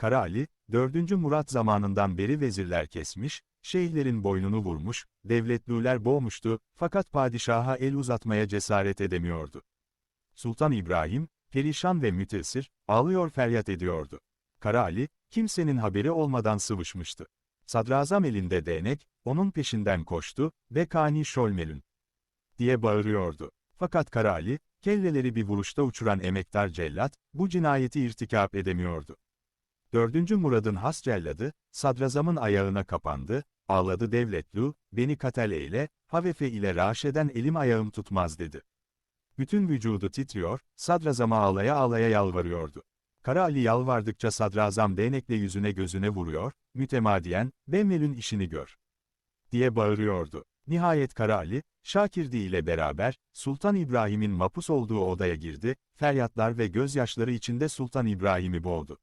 Kara Ali, 4. Murat zamanından beri vezirler kesmiş, şeyhlerin boynunu vurmuş, devletlüler boğmuştu, fakat padişaha el uzatmaya cesaret edemiyordu. Sultan İbrahim, perişan ve mütesir, ağlıyor feryat ediyordu. Kara Ali, kimsenin haberi olmadan sıvışmıştı. Sadrazam elinde değnek, onun peşinden koştu ve Kani Şolmelün diye bağırıyordu. Fakat Kara Ali, kelleleri bir vuruşta uçuran emektar cellat, bu cinayeti irtikap edemiyordu. Dördüncü Murad'ın has celladı, sadrazamın ayağına kapandı, ağladı devletlu, beni katel eyle, havefe ile raşeden elim ayağım tutmaz dedi. Bütün vücudu titriyor, sadrazama ağlaya ağlaya yalvarıyordu. Kara Ali yalvardıkça sadrazam değnekle yüzüne gözüne vuruyor, mütemadiyen, Bemmel'ün işini gör. diye bağırıyordu. Nihayet Kara Ali, Şakirdi ile beraber, Sultan İbrahim'in mapus olduğu odaya girdi, feryatlar ve gözyaşları içinde Sultan İbrahim'i boğdu.